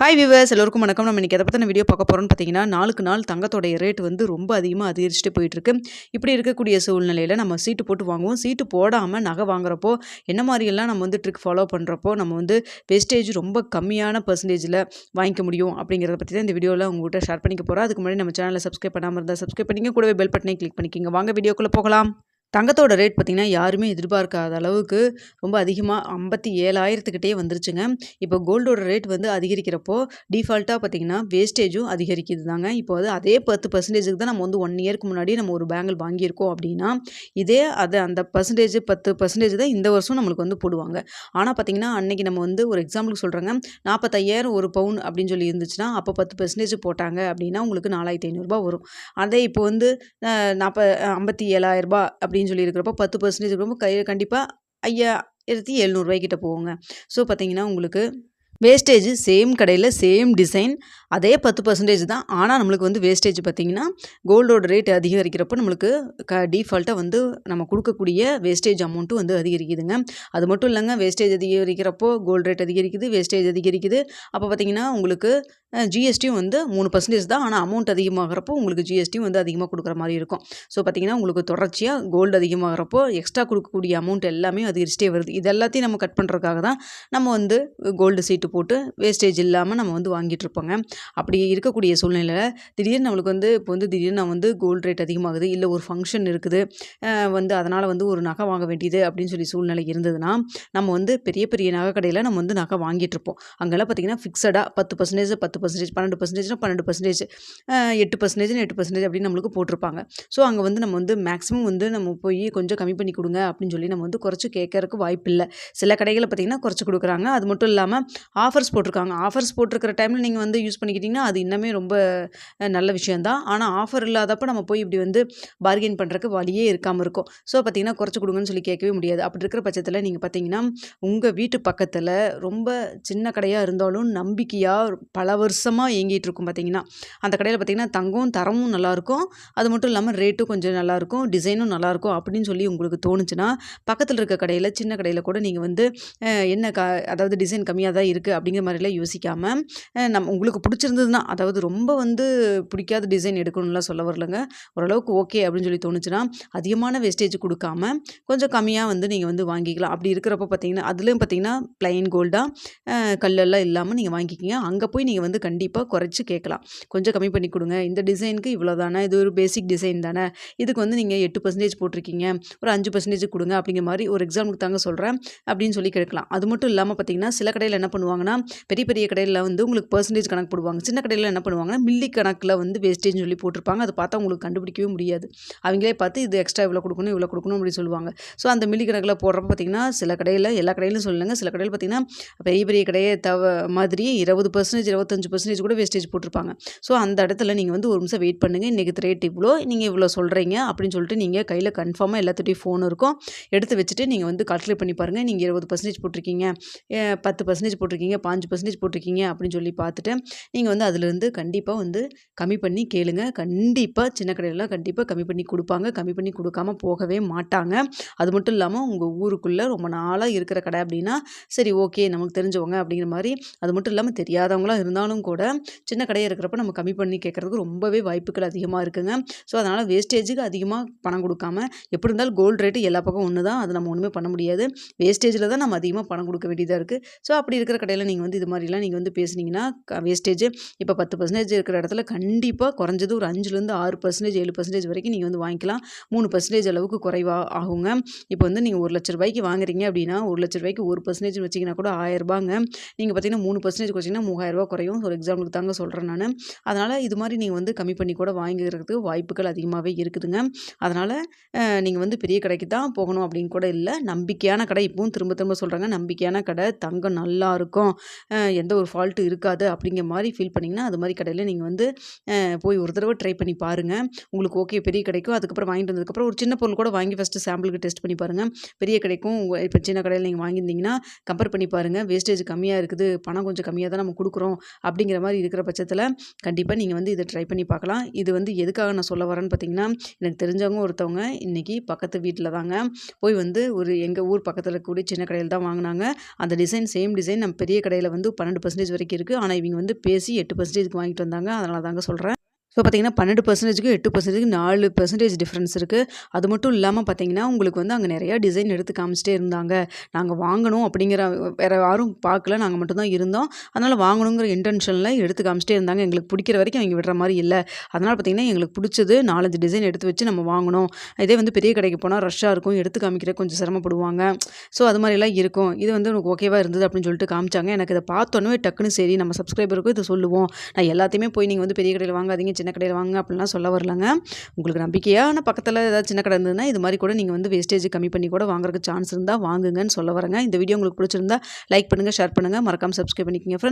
Hi viewers எல்லோருக்கும் வணக்கம். நம்ம இன்றைக்கி எதை பற்றின வீடியோ பார்க்க போகிறோம்னு பார்த்தீங்கன்னா நாளுக்கு நாள் தங்கத்தோடைய ரேட் வந்து ரொம்ப அதிகமாக அதிகரிச்சுட்டு போயிட்டுருக்கு. இப்படி இருக்கக்கூடிய சூழ்நிலையில் நம்ம சீட்டு போட்டு வாங்குவோம். சீட்டு போடாமல் நகை வாங்குறப்போ என்ன மாதிரியெல்லாம் நம்ம வந்து ட்ரிக் ஃபாலோ பண்ணுறப்போ நம்ம வந்து வெஸ்டேஜ் ரொம்ப கம்மியான பர்சன்டேஜில் வாங்கிக்க முடியும் அப்படிங்கிறத பற்றி தான் இந்த வீடியோவில் உங்கள்கிட்ட ஷேர் பண்ணிக்க போகிறோம் அதுக்கு முன்னாடி நம்ம சேனலை சப்ஸ்கிரைப் பண்ணாமல் இருந்தால் சப்ஸ்கிரைப் பண்ணிங்க கூடவே பெல் பட்டனை கிளிக் பண்ணிக்கிங்க. வாங்க வீடியோக்குள்ளே போகலாம். தங்கத்தோட ரேட் பார்த்திங்கன்னா யாருமே எதிர்பார்க்காத அளவுக்கு ரொம்ப அதிகமாக ஐம்பத்தி ஏழாயிரத்துக்கிட்டே வந்துருச்சுங்க. இப்போ கோல்டோட ரேட் வந்து அதிகரிக்கிறப்போ டிஃபால்ட்டாக பார்த்திங்கன்னா வேஸ்டேஜும் அதிகரிக்குது தாங்க இப்போ வந்து அதே பத்து பர்சன்டேஜுக்கு தான் நம்ம வந்து ஒன் இயர்க்கு முன்னாடி நம்ம ஒரு பேங்கிள் வாங்கியிருக்கோம் அப்படின்னா இதே அதை அந்த பர்சன்டேஜ் பத்து பர்சன்டேஜ் தான் இந்த வருஷம் நம்மளுக்கு வந்து போடுவாங்க. ஆனால் பார்த்திங்கன்னா அன்றைக்கி நம்ம வந்து ஒரு எக்ஸாம்பிளுக்கு சொல்கிறாங்க நாற்பத்தையாயிரம் ஒரு பவுன் அப்படின்னு சொல்லி இருந்துச்சுன்னா அப்போ பத்து பர்சன்டேஜ் போட்டாங்க அப்படின்னா உங்களுக்கு நாலாயிரத்தி ஐநூறுரூபா வரும். அதே இப்போ வந்து நாற்ப ஐம்பத்தி ஏழாயிரரூபா அப்படி அப்படின்னு சொல்லி இருக்கிறப்போ பத்து பர்சன்டேஜ் இருக்கிறப்போ கை கண்டிப்பாக ஐயாயிரத்தி எழுநூறுபாய்க்கிட்ட போவோங்க ஸோ பார்த்தீங்கன்னா உங்களுக்கு வேஸ்டேஜ் சேம் கடையில் சேம் டிசைன் அதே பத்து பர்சன்டேஜ் தான். ஆனால் நம்மளுக்கு வந்து வேஸ்டேஜ் பார்த்திங்கன்னா கோல்டோட ரேட் அதிகரிக்கிறப்போ நம்மளுக்கு க டிஃபால்ட்டாக வந்து நம்ம கொடுக்கக்கூடிய வேஸ்டேஜ் அமௌண்ட்டும் வந்து அதிகரிக்குதுங்க. அது மட்டும் இல்லைங்க வேஸ்டேஜ் அதிகரிக்கிறப்போ கோல்டு ரேட் அதிகரிக்குது வேஸ்டேஜ் அதிகரிக்குது. அப்போ பார்த்திங்கன்னா உங்களுக்கு ஜிஎஸ்டியும் வந்து மூணு பர்சன்டேஜ் தான். ஆனால் அமௌண்ட் அதிகமாகிறப்போ உங்களுக்கு ஜிஎஸ்டியும் வந்து அதிகமாக கொடுக்குற மாதிரி இருக்கும். ஸோ பார்த்திங்கன்னா உங்களுக்கு தொடர்ச்சியாக கோல்டு அதிகமாகிறப்போ எக்ஸ்ட்ரா கொடுக்கக்கூடிய அமௌண்ட் எல்லாமே அதிகரிச்சிட்டே வருது. இது எல்லாத்தையும் நம்ம கட் பண்ணுறதுக்காக தான் நம்ம வந்து கோல்டு சீட்டு போட்டு வேஸ்டேஜ் இல்லாமல் நம்ம வந்து வாங்கிட்டு இருப்போங்க. அப்படி இருக்கக்கூடிய சூழ்நிலையில் திடீர்னு நம்மளுக்கு வந்து இப்போ வந்து திடீர்னு நான் வந்து கோல்டு ரேட் அதிகமாகுது இல்லை ஒரு ஃபங்க்ஷன் இருக்குது வந்து அதனால் வந்து ஒரு நகை வாங்க வேண்டியது அப்படின்னு சொல்லி சூழ்நிலை இருந்ததுன்னா நம்ம வந்து பெரிய பெரிய நகை கடையில் நம்ம வந்து நகை வாங்கிட்டு இருப்போம். அங்கெல்லாம் பார்த்திங்கன்னா ஃபிக்ஸடாக பத்து பர்சன்டேஜ் பத்து பர்சன்டேஜ் பன்னெண்டு பர்சன்டேஜ்னா பன்னெண்டு பர்சன்டேஜ் எட்டு பர்சன்டேஜ்னு எட்டு பர்சன்டேஜ் அப்படின்னு நம்மளுக்கு போட்டிருப்பாங்க. ஸோ அங்கே வந்து நம்ம வந்து மேக்ஸிமம் வந்து நம்ம போய் கொஞ்சம் கம்மி பண்ணி கொடுங்க அப்படின்னு சொல்லி நம்ம வந்து குறைச்சி கேட்கறதுக்கு வாய்ப்பு இல்லை. சில கடைகளில் பார்த்திங்கன்னா குறைச்சி கொடுக்குறாங்க. அது மட்டும் இல்லாமல் ஆஃபர்ஸ் போட்டிருக்காங்க. ஆஃபர்ஸ் போட்டிருக்கிற டைமில் நீங்கள் வந்து யூஸ் பண்ணிக்கிட்டிங்கன்னா அது இன்னமே ரொம்ப நல்ல விஷயந்தான் ஆனால் ஆஃபர் இல்லாதப்போ நம்ம போய் இப்படி வந்து பார்கெயின் பண்ணுறக்கு வழியே இருக்காமல் இருக்கும். ஸோ பார்த்திங்கன்னா குறைச்சி கொடுங்கன்னு சொல்லி கேட்கவே முடியாது. அப்படி இருக்கிற பட்சத்தில் நீங்கள் பார்த்தீங்கன்னா உங்கள் வீட்டு பக்கத்தில் ரொம்ப சின்ன கடையாக இருந்தாலும் நம்பிக்கையாக பல வருஷமாக இயங்கிட்டு இருக்கும் பார்த்தீங்கன்னா அந்த கடையில் பார்த்திங்கன்னா தங்கம் தரமும் நல்லாயிருக்கும் அது மட்டும் இல்லாமல் ரேட்டும் கொஞ்சம் நல்லாயிருக்கும் டிசைனும் நல்லாயிருக்கும் அப்படின்னு சொல்லி உங்களுக்கு தோணுச்சுன்னா பக்கத்தில் இருக்க கடையில் சின்ன கடையில் கூட நீங்கள் வந்து என்ன க அதாவது டிசைன் கம்மியாக தான் இருக்குது அப்படிங்கிற மாதிரிலாம் யோசிக்காமல் நம்ம உங்களுக்கு பிடிச்சிருந்ததுன்னா அதாவது ரொம்ப வந்து பிடிக்காத டிசைன் எடுக்கணும்லாம் சொல்ல வரலங்க. ஓரளவுக்கு ஓகே அப்படின்னு சொல்லி தோணுச்சுன்னா அதிகமான வேஸ்டேஜ் கொடுக்காம கொஞ்சம் கம்மியாக வந்து நீங்கள் வந்து வாங்கிக்கலாம். அப்படி இருக்கிறப்ப பார்த்தீங்கன்னா அதுலேயும் பார்த்தீங்கன்னா ப்ளைன் கோல்டாக கல்லெல்லாம் இல்லாமல் நீங்கள் வாங்கிக்கிங்க. அங்கே போய் நீங்கள் வந்து கண்டிப்பாக குறைச்சி கேட்கலாம். கொஞ்சம் கம்மி பண்ணி கொடுங்க. இந்த டிசைனுக்கு இவ்வளோ தானே இது ஒரு பேசிக் டிசைன் தானே? இதுக்கு வந்து நீங்கள் எட்டு பர்சன்டேஜ் போட்டிருக்கீங்க. ஒரு அஞ்சு பர்சன்டேஜ் கொடுங்க அப்படிங்கிற மாதிரி ஒரு எக்ஸாம்பிளுக்கு தாங்க சொல்கிறேன் அப்படின்னு சொல்லி கேட்கலாம். அது மட்டும் இல்லாமல் பார்த்தீங்கன்னா சில கடையில் என்ன பண்ணுவாங்கன்னா பெரிய பெரிய கடையில் வந்து உங்களுக்கு பர்சன்டேஜ் கணக்கு போடுவாங்க. சின்ன கடையில் என்ன பண்ணுவாங்கன்னா மில்லி கணக்கில் வந்து வேஸ்டேஜ் சொல்லி போட்டிருப்பாங்க. அதை பார்த்தா உங்களுக்கு கண்டுபிடிக்கவே முடியாது. அவங்களே பார்த்து இது எக்ஸ்ட்ரா இவ்வளோ கொடுக்கணும் இவ்வளோ கொடுக்கணும் அப்படின்னு சொல்லுவாங்க. ஸோ அந்த மில்லி கணக்கில் போடுறப்ப பார்த்தீங்கன்னா சில கடையில் எல்லா கடையிலும் சொல்லுங்க. சில கடையில் பார்த்தீங்கன்னா பெரிய பெரிய கடையை தவ மாதிரி இருபது பர்சன்டேஜ் இருபத்தஞ்சு பர்சன்டேஜ் கூட வேஸ்டேஜ் போட்டிருப்பாங்க. ஸோ அந்த இடத்துல நீங்கள் வந்து ஒரு நிமிஷம் வெயிட் பண்ணுங்கள் இன்றைக்கி ரேட் இவ்வளோ நீங்கள் இவ்வளோ சொல்கிறீங்க அப்படின்னு சொல்லிட்டு நீங்கள் கையில் கன்ஃபார்மாக எல்லாத்துட்டையும் ஃபோன் இருக்கும். எடுத்து வச்சுட்டு நீங்கள் வந்து கால்குலேட் பண்ணி பாருங்கள் நீங்கள் இருபது பர்சன்டேஜ் போட்டிருக்கீங்க. பத்து பர்சன்டேஜ் போட்டிருக்கீங்க. பாஞ்சு பர்சன்டேஜ் போட்டிருக்கீங்க அப்படின்னு சொல்லி பார்த்துட்டு நீங்கள் வந்து அதுலேருந்து கண்டிப்பாக வந்து கம்மி பண்ணி கேளுங்க. கண்டிப்பாக சின்ன கடையிலலாம் கண்டிப்பாக கம்மி பண்ணி கொடுப்பாங்க. கம்மி பண்ணி கொடுக்காம போகவே மாட்டாங்க. அது மட்டும் இல்லாமல் உங்கள் ஊருக்குள்ளே ரொம்ப நாளாக இருக்கிற கடை அப்படின்னா சரி ஓகே நமக்கு தெரிஞ்சவங்க அப்படிங்கிற மாதிரி அது மட்டும் இல்லாமல் தெரியாதவங்களாம் இருந்தாலும் கூட சின்ன கடையாக இருக்கிறப்ப நம்ம கம்மி பண்ணி கேட்குறதுக்கு ரொம்பவே வாய்ப்புகள் அதிகமாக இருக்குங்க. ஸோ அதனால் வேஸ்டேஜுக்கு அதிகமாக பணம் கொடுக்காம எப்படி இருந்தாலும் கோல்டு ரேட்டு எல்லா பக்கம் ஒன்று தான் அது நம்ம ஒன்றுமே பண்ண முடியாது. வேஸ்டேஜில் தான் நம்ம அதிகமாக பணம் கொடுக்க வேண்டியதாக இருக்குது ஸோ அப்படி இருக்கிற கடையில் நீங்கள் வந்து இது மாதிரிலாம் நீங்கள் வந்து பேசுனீங்கன்னா வேஸ்டேஜ் இப்போ பத்து பர்சன்டேஜ் இருக்கிற இடத்துல கண்டிப்பாக குறைஞ்சது ஒரு அஞ்சுலேருந்து ஆறு பர்சன்டேஜ் ஏழு பர்சன்டேஜ் வரைக்கும் நீங்கள் வந்து வாங்கிக்கலாம். மூணு பர்சன்டேஜ் அளவுக்கு குறைவாக ஆகுங்க. இப்போ வந்து நீங்கள் ஒரு லட்ச ரூபாய்க்கு வாங்குறீங்க அப்படின்னா ஒரு லட்ச ரூபாய்க்கு ஒரு பர்சன்டேஜ் வச்சிங்கன்னா கூட ஆயிரரூபாங்க நீங்கள் பார்த்தீங்கன்னா மூணு பர்சன்டேஜ் வச்சிங்கன்னா மூவாயிரரூபா குறையும். ஒரு எக்ஸாம்பிளுக்கு தாங்க சொல்கிறேன் நான். அதனால் இது மாதிரி நீங்கள் வந்து கம்மி பண்ணி கூட வாங்கிக்கிறதுக்கு வாய்ப்புகள் அதிகமாகவே இருக்குதுங்க. அதனால் நீங்கள் வந்து பெரிய கடைக்கு தான் போகணும் அப்படின்னு கூட இல்லை. நம்பிக்கையான கடை இப்பவும் திரும்ப திரும்ப சொல்கிறாங்க நம்பிக்கையான கடை தங்கம் நல்லா இருக்கும். எந்த ஒரு ஃபால்ட்டு இருக்காது அப்படிங்கிற மாதிரி ஃபீல் பண்ணிங்கன்னா அது மாதிரி கடையில் நீங்கள் வந்து போய் ஒரு தடவை ட்ரை பண்ணி பாருங்கள் உங்களுக்கு ஓகே பெரிய கிடைக்கும் அதுக்கப்புறம் வாங்கிட்டு வந்ததுக்கப்புறம் ஒரு சின்ன பொருள் கூட வாங்கி ஃபஸ்ட்டு சாம்பிளுக்கு டெஸ்ட் பண்ணி பாருங்கள் பெரிய கடைக்கும் இப்போ சின்ன கடையில் நீங்கள் வாங்கியிருந்தீங்கன்னா கம்பேர் பண்ணி பாருங்கள் வேஸ்டேஜ் கம்மியாக இருக்குது. பணம் கொஞ்சம் கம்மியாக தான் நம்ம கொடுக்குறோம். அப்படிங்கிற மாதிரி இருக்கிற பட்சத்தில் கண்டிப்பாக நீங்கள் வந்து இதை ட்ரை பண்ணி பார்க்கலாம். இது வந்து எதுக்காக நான் சொல்ல வரேன்னு பார்த்தீங்கன்னா எனக்கு தெரிஞ்சவங்க ஒருத்தவங்க இன்றைக்கி பக்கத்து வீட்டில் தாங்க போய் வந்து ஒரு எங்கள் ஊர் பக்கத்தில் இருக்கக்கூடிய சின்ன கடையில் தான் வாங்கினாங்க. அந்த டிசைன் சேம் டிசைன் நம்ம பெரிய கடையில் வந்து பன்னெண்டு பர்சன்டேஜ் வரைக்கும் இருக்குது ஆனால் இவங்க வந்து பேசி எட்டு பர்சன்டேஜ்க்கு வாங்கிட்டு வந்தாங்க. அதனால தாங்க சொல்கிறேன் ஸோ பார்த்தீங்கன்னா பன்னெண்டு பர்சன்டேஜுக்கு எட்டு பர்சன்டேஜுக்கு நாலு பர்சன்டேஜ் டிஃப்ரென்ஸ் இருக்குது அது மட்டும் இல்லாமல் பார்த்தீங்கன்னா உங்களுக்கு வந்து அங்கே நிறையா டிசைன் எடுத்து காமிச்சிட்டே இருந்தாங்க. நாங்கள் வாங்கணும் அப்படிங்கிற வேறு யாரும் பார்க்கல. நாங்கள் மட்டும்தான் இருந்தோம். அதனால் வாங்கணுங்கிற இன்டென்ஷனில் எடுத்து காமிச்சிட்டே இருந்தாங்க. எங்களுக்கு பிடிக்கிற வரைக்கும் அவங்க விடுற மாதிரி இல்லை. அதனால் பார்த்தீங்கன்னா எங்களுக்கு பிடிச்சது நாலஞ்சு டிசைன் எடுத்து வச்சு நம்ம வாங்கணும். இதே வந்து பெரிய கடைக்கு போனால் ரஷ்ஷாக இருக்கும். எடுத்து காமிக்கிற கொஞ்சம் சிரமப்படுவாங்க. ஸோ அது மாதிரிலாம் இருக்கும். இது வந்து எனக்கு ஓகேவாக இருந்தது அப்படின்னு சொல்லிட்டு காமிச்சாங்க. எனக்கு இதை பார்த்தோன்னே டக்குன்னு சரி நம்ம சப்ஸ்கிரைபருக்கும் இதை சொல்லுவோம். நான் எல்லாத்தையுமே போய் நீங்கள் வந்து பெரிய கடையில் வாங்காதீங்க சின்ன கடையில் வாங்க அப்படிலாம் சொல்ல வரலங்க. உங்களுக்கு நம்பிக்கையான பக்கத்தில் ஏதாவது சின்ன கடை இருந்ததுன்னா இது மாதிரி கூட நீங்கள் வந்து வேஸ்டேஜ் கம்மி பண்ணி கூட வாங்குறதுக்கு சான்ஸ் இருந்தால் வாங்குங்கன்னு சொல்ல வரேங்க. இந்த வீடியோ உங்களுக்கு பிடிச்சிருந்தா லைக் பண்ணுங்கள் ஷேர் பண்ணுங்கள் மறக்காமல் சப்ஸ்கிரைப் பண்ணிக்கோங்க ஃப்ரெண்ட்ஸ்